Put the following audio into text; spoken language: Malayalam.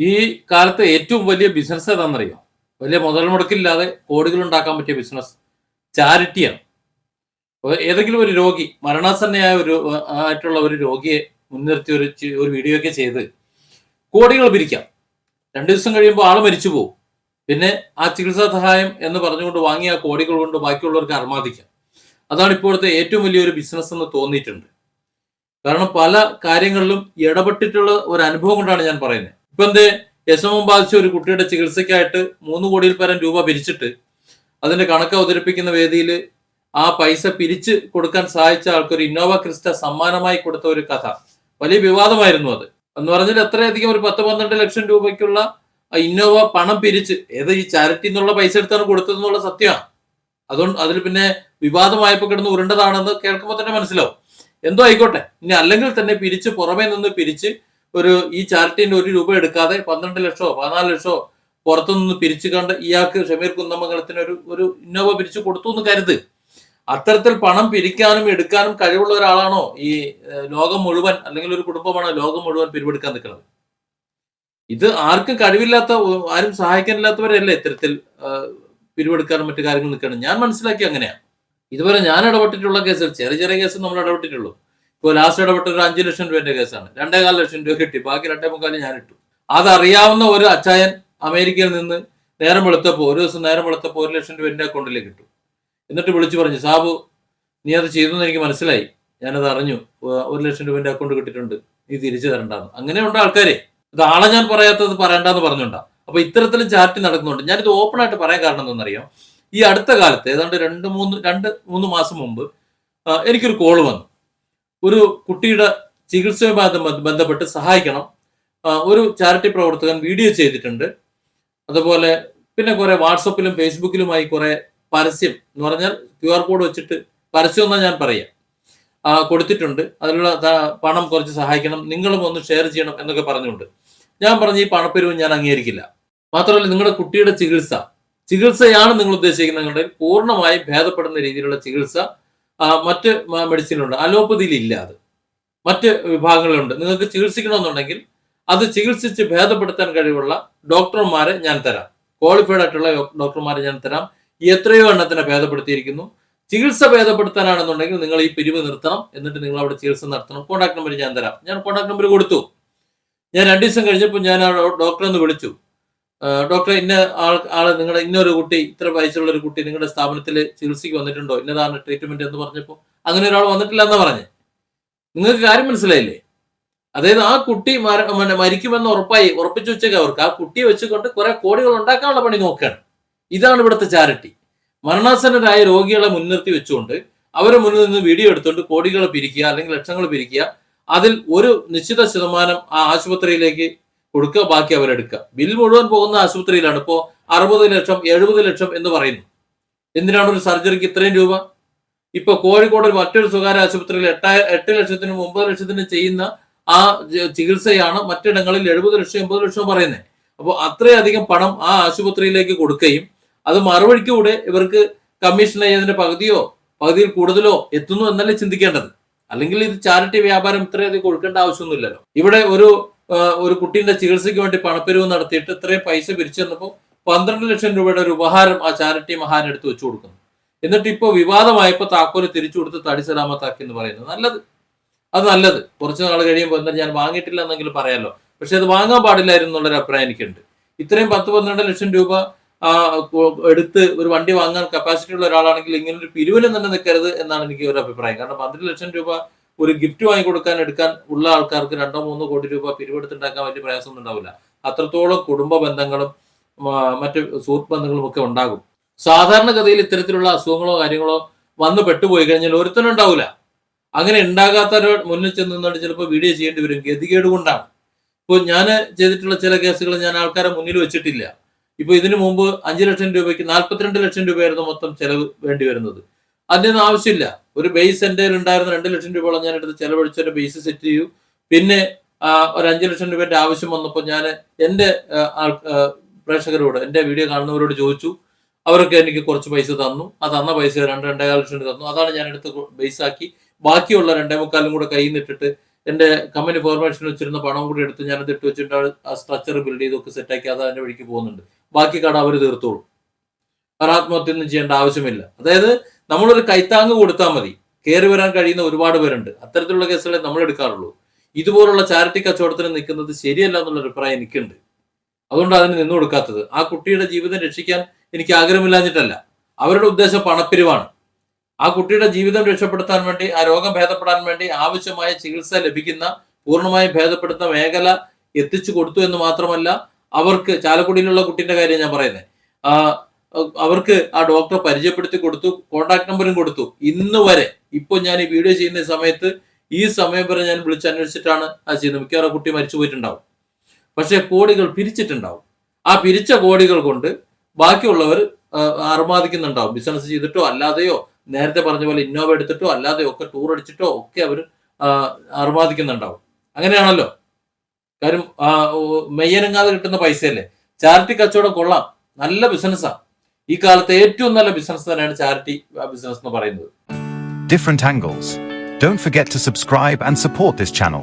ഈ കാലത്ത് ഏറ്റവും വലിയ ബിസിനസ് ഏതാണെന്നറിയോ? വലിയ മുതൽ മുടക്കില്ലാതെ കോടികൾ ഉണ്ടാക്കാൻ പറ്റിയ ബിസിനസ് ചാരിറ്റിയാണ് ഏതെങ്കിലും ഒരു രോഗി മരണാസന്നയായ ഒരു ആയിട്ടുള്ള ഒരു രോഗിയെ മുൻനിർത്തി ഒരു ഒരു വീഡിയോ ഒക്കെ ചെയ്ത് കോടികൾ പിരിക്കാം. രണ്ടു ദിവസം കഴിയുമ്പോൾ ആൾ മരിച്ചു പോകും പിന്നെ ആ ചികിത്സാ സഹായം എന്ന് പറഞ്ഞുകൊണ്ട് വാങ്ങിയ കോടികൾ കൊണ്ട് ബാക്കിയുള്ളവർക്ക് അർമാദിക്കാം അതാണ് ഇപ്പോഴത്തെ ഏറ്റവും വലിയൊരു ബിസിനസ് എന്ന് തോന്നിയിട്ടുണ്ട്. കാരണം പല കാര്യങ്ങളിലും ഇടപെട്ടിട്ടുള്ള ഒരു അനുഭവം കൊണ്ടാണ് ഞാൻ പറയുന്നത്. ഇപ്പൊ എന്ത്? യശമം ബാധിച്ച ഒരു കുട്ടിയുടെ ചികിത്സയ്ക്കായിട്ട് മൂന്ന് കോടിയിൽ പരം രൂപ പിരിച്ചിട്ട് അതിന്റെ കണക്ക് അവതരിപ്പിക്കുന്ന വേദിയിൽ ആ പൈസ പിരിച്ച് കൊടുക്കാൻ സഹായിച്ച ആൾക്ക് ഒരു ഇന്നോവ ക്രിസ്റ്റ സമ്മാനമായി കൊടുത്ത ഒരു കഥ. വലിയ വിവാദമായിരുന്നു അത്. എന്ന് പറഞ്ഞാൽ എത്രയധികം ഒരു പത്ത് പന്ത്രണ്ട് ലക്ഷം രൂപയ്ക്കുള്ള ഇന്നോവ പണം പിരിച്ച് ഏത് ഈ ചാരിറ്റി എന്നുള്ള പൈസ എടുത്താണ് കൊടുത്തതെന്നുള്ള സത്യമാണ്. അതുകൊണ്ട് അതിൽ പിന്നെ വിവാദമായപ്പോൾ കിടന്ന് ഉരുണ്ടതാണെന്ന് കേൾക്കുമ്പോൾ തന്നെ മനസ്സിലാവും. എന്തോ ആയിക്കോട്ടെ. ഇനി അല്ലെങ്കിൽ തന്നെ പിരിച്ച് പുറമേ നിന്ന് പിരിച്ച് ഒരു ഈ ചാരിറ്റിന്റെ ഒരു രൂപ എടുക്കാതെ പന്ത്രണ്ട് ലക്ഷമോ പതിനാല് ലക്ഷമോ പുറത്തുനിന്ന് പിരിച്ചു കണ്ട് ഇയാൾക്ക് ഷമീർ കുന്നമംഗലത്തിന് ഒരു ഒരു ഇന്നോവ പിരിച്ചു കൊടുത്തു എന്ന് കരുത്. അത്തരത്തിൽ പണം പിരിക്കാനും എടുക്കാനും കഴിവുള്ള ഒരാളാണോ ഈ ലോകം മുഴുവൻ അല്ലെങ്കിൽ ഒരു കുടുംബമാണോ ലോകം മുഴുവൻ പിരിവെടുക്കാൻ നിൽക്കുന്നത്? ഇത് ആർക്കും കഴിവില്ലാത്ത ആരും സഹായിക്കാനില്ലാത്തവരല്ലേ ഇത്തരത്തിൽ പിരിവെടുക്കാനും മറ്റു കാര്യങ്ങൾ നിൽക്കണം ഞാൻ മനസ്സിലാക്കി അങ്ങനെയാണ് ഇതുവരെ ഞാൻ ഇടപെട്ടിട്ടുള്ള കേസിൽ ചെറിയ ചെറിയ കേസ് നമ്മൾ ഇടപെട്ടിട്ടുള്ളൂ. ഇപ്പോൾ ലാസ്റ്റ് ഇടപെട്ട ഒരു അഞ്ച് ലക്ഷം രൂപന്റെ കേസാണ്. രണ്ടേകാൽ ലക്ഷം രൂപ കിട്ടി. ബാക്കി രണ്ടേ മുക്കാലും ഞാൻ ഇട്ടു. അതറിയാവുന്ന ഒരു അച്ചായൻ അമേരിക്കയിൽ നിന്ന് നേരം വെളുത്തപ്പോൾ ഒരു ദിവസം നേരം വെളുത്തപ്പോൾ ഒരു ലക്ഷം രൂപ എന്റെ അക്കൗണ്ടിലേക്ക് ഇട്ടു. എന്നിട്ട് വിളിച്ചു പറഞ്ഞു സാബു നീ അത് ചെയ്തു എന്ന് എനിക്ക് മനസ്സിലായി. ഞാനത് അറിഞ്ഞു. ഒരു ലക്ഷം രൂപ എന്റെ അക്കൗണ്ട് കിട്ടിയിട്ടുണ്ട്. നീ തിരിച്ചു തരണ്ടാന്ന്. അങ്ങനെയുണ്ട് ആൾക്കാരെ. ഇത് ആളെ ഞാൻ പറയാത്തത് പറയണ്ടെന്ന് പറഞ്ഞുണ്ടാ അപ്പൊ ഇത്തരത്തിലും ചാറ്റ് നടക്കുന്നുണ്ട്. ഞാനിത് ഓപ്പൺ ആയിട്ട് പറയാൻ കാരണം എന്താണെന്നറിയാം. ഈ അടുത്ത കാലത്ത് ഏതാണ്ട് രണ്ട് മൂന്ന് രണ്ട് മൂന്ന് മാസം മുമ്പ് എനിക്കൊരു കോൾ വന്നു. ഒരു കുട്ടിയുടെ ചികിത്സയുമായി ബന്ധപ്പെട്ട് സഹായിക്കണം. ഒരു ചാരിറ്റി പ്രവർത്തകൻ വീഡിയോ ചെയ്തിട്ടുണ്ട്. അതുപോലെ പിന്നെ കുറെ വാട്സപ്പിലും ഫേസ്ബുക്കിലുമായി കുറെ പരസ്യം എന്ന് പറഞ്ഞാൽ ക്യു ആർ കോഡ് വെച്ചിട്ട് പരസ്യം എന്നാ ഞാൻ പറയാം. കൊടുത്തിട്ടുണ്ട്. അതിലുള്ള പണം കുറച്ച് സഹായിക്കണം. നിങ്ങളും ഒന്ന് ഷെയർ ചെയ്യണം എന്നൊക്കെ പറഞ്ഞുകൊണ്ട്. ഞാൻ പറഞ്ഞ ഈ പണപ്പെരുവ് ഞാൻ അംഗീകരിക്കില്ല. മാത്രമല്ല നിങ്ങളുടെ കുട്ടിയുടെ ചികിത്സ. ചികിത്സയാണ് നിങ്ങൾ ഉദ്ദേശിക്കുന്നത്. പൂർണമായും ഭേദപ്പെടുന്ന രീതിയിലുള്ള ചികിത്സ മറ്റ് മെഡിസിനുണ്ട് അലോപ്പതിയിൽ ഇല്ല അത്. മറ്റ് വിഭാഗങ്ങളുണ്ട് നിങ്ങൾക്ക് ചികിത്സിക്കണമെന്നുണ്ടെങ്കിൽ അത് ചികിത്സിച്ച് ഭേദപ്പെടുത്താൻ കഴിവുള്ള ഡോക്ടർമാരെ ഞാൻ തരാം. ക്വാളിഫൈഡ് ആയിട്ടുള്ള ഡോക്ടർമാരെ ഞാൻ തരാം. എത്രയോ എണ്ണത്തിനെ ഭേദപ്പെടുത്തിയിരിക്കുന്നു. ചികിത്സ ഭേദപ്പെടുത്താനാണെന്നുണ്ടെങ്കിൽ നിങ്ങൾ ഈ പിരിവ് നിർത്തണം. എന്നിട്ട് നിങ്ങൾ അവിടെ ചികിത്സ നടത്തണം. കോൺടാക്ട് നമ്പർ ഞാൻ തരാം. ഞാൻ കോൺടാക്ട് നമ്പർ കൊടുത്തു. ഞാൻ രണ്ടു ദിവസം കഴിഞ്ഞപ്പോൾ ഞാൻ ആ ഡോക്ടറെ ഒന്ന് വിളിച്ചു. ആ, ഡോക്ടറെ ഇന്ന ആൾ ആൾ നിങ്ങളുടെ ഇന്നൊരു കുട്ടി ഇത്ര വയസ്സുള്ള ഒരു കുട്ടി നിങ്ങളുടെ സ്ഥാപനത്തിൽ ചികിത്സയ്ക്ക് വന്നിട്ടുണ്ടോ? ഇന്നതാണ് ട്രീറ്റ്മെന്റ് എന്ന് പറഞ്ഞപ്പോൾ അങ്ങനെ ഒരാൾ വന്നിട്ടില്ല എന്ന് പറഞ്ഞു? നിങ്ങൾക്ക് കാര്യം മനസ്സിലായില്ലേ? അതായത് ആ കുട്ടി മര- മരിക്കുമെന്ന് ഉറപ്പായി ഉറപ്പിച്ചു വെച്ചേക്ക് അവർക്ക്. ആ കുട്ടിയെ വെച്ചുകൊണ്ട് കുറെ കോടികൾ ഉണ്ടാക്കാനുള്ള പണി നോക്കുകയാണ് ഇതാണ് ഇവിടുത്തെ ചാരിറ്റി. മരണാസന്നരായ രോഗികളെ മുൻനിർത്തി വെച്ചുകൊണ്ട് അവരെ മുന്നിൽ നിന്ന് വീഡിയോ എടുത്തുകൊണ്ട് കോടികൾ പിരിക്കുക അല്ലെങ്കിൽ ലക്ഷങ്ങൾ പിരിക്കുക. അതിൽ ഒരു നിശ്ചിത ശതമാനം ആ ആശുപത്രിയിലേക്ക് കൊടുക്കുക ബാക്കി അവരെടുക്കുക ബിൽ മുഴുവൻ പോകുന്ന ആശുപത്രിയിലാണ്. ഇപ്പോൾ അറുപത് ലക്ഷം എഴുപത് ലക്ഷം എന്ന് പറയുന്നു. എന്തിനാണ് ഒരു സർജറിക്ക് ഇത്രയും രൂപ? ഇപ്പൊ കോഴിക്കോട് മറ്റൊരു സ്വകാര്യ ആശുപത്രിയിൽ എട്ടായ എട്ട് ലക്ഷത്തിനും ഒമ്പത് ലക്ഷത്തിനും ചെയ്യുന്ന ആ ചികിത്സയാണ് മറ്റിടങ്ങളിൽ എഴുപത് ലക്ഷം എൺപത് ലക്ഷം പറയുന്നത്. അപ്പോൾ അത്രയധികം പണം ആ ആശുപത്രിയിലേക്ക് കൊടുക്കുകയും അത് മറുവഴിക്കൂടെ ഇവർക്ക് കമ്മീഷൻ അതിന്റെ പകുതിയോ പകുതിയിൽ കൂടുതലോ എത്തുന്നു എന്നല്ലേ ചിന്തിക്കേണ്ടത്. അല്ലെങ്കിൽ ഇത് ചാരിറ്റി വ്യാപാരം ഇത്രയധികം കൊടുക്കേണ്ട ആവശ്യമൊന്നുമില്ലല്ലോ. ഇവിടെ ഒരു ഒരു കുട്ടീന്റെ ചികിത്സയ്ക്ക് വേണ്ടി പണപ്പെരുവ് നടത്തിയിട്ട് ഇത്രയും പൈസ പിരിച്ചു തന്നപ്പോൾ പന്ത്രണ്ട് ലക്ഷം രൂപയുടെ ഒരു ഉപഹാരം ആ ചാരിറ്റി മഹാൻ എടുത്ത് വെച്ചു കൊടുക്കുന്നു. എന്നിട്ട് ഇപ്പോൾ വിവാദമായപ്പോൾ താക്കോൽ തിരിച്ചു കൊടുത്ത് തടി സലാമത്താക്കി എന്ന് പറയുന്നത് നല്ലത്. അത് നല്ലത്. കുറച്ച് നാൾ കഴിയുമ്പോൾ എന്താ ഞാൻ വാങ്ങിയിട്ടില്ല എന്നെങ്കിലും പറയാലോ. പക്ഷെ അത് വാങ്ങാൻ പാടില്ലായിരുന്നു എന്നുള്ളൊരു അഭിപ്രായം എനിക്കുണ്ട്. ഇത്രയും പത്ത് പന്ത്രണ്ട് ലക്ഷം രൂപ എടുത്ത് ഒരു വണ്ടി വാങ്ങാൻ കപ്പാസിറ്റി ഉള്ള ഒരാളാണെങ്കിൽ ഇങ്ങനെ ഒരു പിരിവിന് തന്നെ നിൽക്കരുത് എന്നാണ് എനിക്ക് ഒരു അഭിപ്രായം. കാരണം പന്ത്രണ്ട് ലക്ഷം രൂപ ഒരു ഗിഫ്റ്റ് വാങ്ങി കൊടുക്കാൻ എടുക്കാൻ ഉള്ള ആൾക്കാർക്ക് രണ്ടോ മൂന്നോ കോടി രൂപ പിരിവെടുത്തുണ്ടാക്കാൻ വലിയ പ്രയാസമൊന്നും ഉണ്ടാവില്ല. അത്രത്തോളം കുടുംബ ബന്ധങ്ങളും മറ്റു സുഹൃത്ത് ബന്ധങ്ങളും ഒക്കെ ഉണ്ടാകും. സാധാരണഗതിയിൽ ഇത്തരത്തിലുള്ള അസുഖങ്ങളോ കാര്യങ്ങളോ വന്ന് പെട്ടുപോയി കഴിഞ്ഞാൽ ഒരുത്തനും ഉണ്ടാവില്ല അങ്ങനെ ഉണ്ടാകാത്തവരോ മുന്നിൽ ചെന്ന് നിന്നിട്ട് ചിലപ്പോൾ വീഡിയോ ചെയ്യേണ്ടി വരും. ഗതികേട് കൊണ്ടാണ്. ഇപ്പോൾ ഞാൻ ചെയ്തിട്ടുള്ള ചില കേസുകൾ ഞാൻ ആൾക്കാരെ മുന്നിൽ വെച്ചിട്ടില്ല. ഇപ്പൊ ഇതിനു മുമ്പ് അഞ്ചു ലക്ഷം രൂപയ്ക്ക് നാൽപ്പത്തിരണ്ട് ലക്ഷം രൂപയായിരുന്നു മൊത്തം ചെലവ് വേണ്ടി വരുന്നത്. അതിനൊന്നും ആവശ്യമില്ല. ഒരു ബേസ് എന്റെ ഉണ്ടായിരുന്ന രണ്ട് ലക്ഷം രൂപയോളം ഞാൻ എടുത്ത് ചെലവഴിച്ചൊരു ബേസ് സെറ്റ് ചെയ്യൂ പിന്നെ ഒരു അഞ്ചു ലക്ഷം രൂപയുടെ ആവശ്യം വന്നപ്പോൾ ഞാൻ എന്റെ പ്രേക്ഷകരോട് എന്റെ വീഡിയോ കാണുന്നവരോട് ചോദിച്ചു. അവരൊക്കെ എനിക്ക് കുറച്ച് പൈസ തന്നു. ആ തന്ന പൈസ രണ്ട് രണ്ടേകാൽ ലക്ഷം തന്നു. അതാണ് ഞാൻ എടുത്ത് ബേസ് ആക്കി. ബാക്കിയുള്ള രണ്ടേ മുക്കാലും കൂടെ കയ്യിൽ നിന്നിട്ടിട്ട് എന്റെ കമ്പനി ഫോർമേഷൻ വെച്ചിരുന്ന പണം കൂടി എടുത്ത് ഞാൻ ഇട്ട് വെച്ചിട്ട് ആ സ്ട്രക്ചർ ബിൽഡ് ചെയ്തൊക്കെ സെറ്റാക്കി അത് അതിന്റെ വഴിക്ക് പോകുന്നുണ്ട്. ബാക്കി കട അവർ തീർത്തോളും. പരാത്മഹത്യ ഒന്നും ചെയ്യേണ്ട ആവശ്യമില്ല. അതായത് നമ്മളൊരു കൈത്താങ് കൊടുത്താൽ മതി. കയറി വരാൻ കഴിയുന്ന ഒരുപാട് പേരുണ്ട്. അത്തരത്തിലുള്ള കേസുകളെ നമ്മൾ എടുക്കാറുള്ളൂ. ഇതുപോലുള്ള ചാരിറ്റി കച്ചവടത്തിന് നിൽക്കുന്നത് ശരിയല്ല എന്നുള്ള അഭിപ്രായം എനിക്കുണ്ട്. അതുകൊണ്ട് അതിന് നിന്നു കൊടുക്കാത്തത്. ആ കുട്ടിയുടെ ജീവിതം രക്ഷിക്കാൻ എനിക്ക് ആഗ്രഹമില്ലാഞ്ഞിട്ടല്ല. അവരുടെ ഉദ്ദേശം പണപ്പിരിവാണ്. ആ കുട്ടിയുടെ ജീവിതം രക്ഷപ്പെടുത്താൻ വേണ്ടി ആ രോഗം ഭേദപ്പെടാൻ വേണ്ടി ആവശ്യമായ ചികിത്സ ലഭിക്കുന്ന പൂർണമായും ഭേദപ്പെടുത്തുന്ന മേഖല എത്തിച്ചു കൊടുത്തു എന്ന് മാത്രമല്ല അവർക്ക് ചാലക്കുടിയിലുള്ള കുട്ടിന്റെ കാര്യം ഞാൻ പറയുന്നത് അവർക്ക് ആ ഡോക്ടറെ പരിചയപ്പെടുത്തി കൊടുത്തു കോണ്ടാക്ട് നമ്പറും കൊടുത്തു. ഇന്ന് വരെ ഇപ്പൊ ഞാൻ ഈ വീഡിയോ ചെയ്യുന്ന സമയത്ത് ഈ സമയം വരെ ഞാൻ വിളിച്ച് അന്വേഷിച്ചിട്ടാണ് അത് ചെയ്യുന്നത്. മിക്കവാറും കുട്ടി മരിച്ചു പോയിട്ടുണ്ടാവും. പക്ഷെ കോടികൾ പിരിച്ചിട്ടുണ്ടാവും. ആ പിരിച്ച കോടികൾ കൊണ്ട് ബാക്കിയുള്ളവർ അർമാദിക്കുന്നുണ്ടാവും. ബിസിനസ് ചെയ്തിട്ടോ അല്ലാതെയോ നേരത്തെ പറഞ്ഞ പോലെ ഇന്നോവ എടുത്തിട്ടോ അല്ലാതെയോ ഒക്കെ ടൂർ അടിച്ചിട്ടോ ഒക്കെ അവർ അർമാദിക്കുന്നുണ്ടാവും. അങ്ങനെയാണല്ലോ. കാര്യം മെയ്യനങ്ങാതെ കിട്ടുന്ന പൈസയല്ലേ? ചാരിറ്റി കച്ചവടം കൊള്ളാം. നല്ല ബിസിനസ്സാണ് ഈ കാലത്തെ ഏറ്റവും നല്ല ബിസിനസ് തന്നെയാണ് ചാരിറ്റി ബിസിനസ് എന്ന് പറയുന്നത്. Different angles don't forget to subscribe and support this channel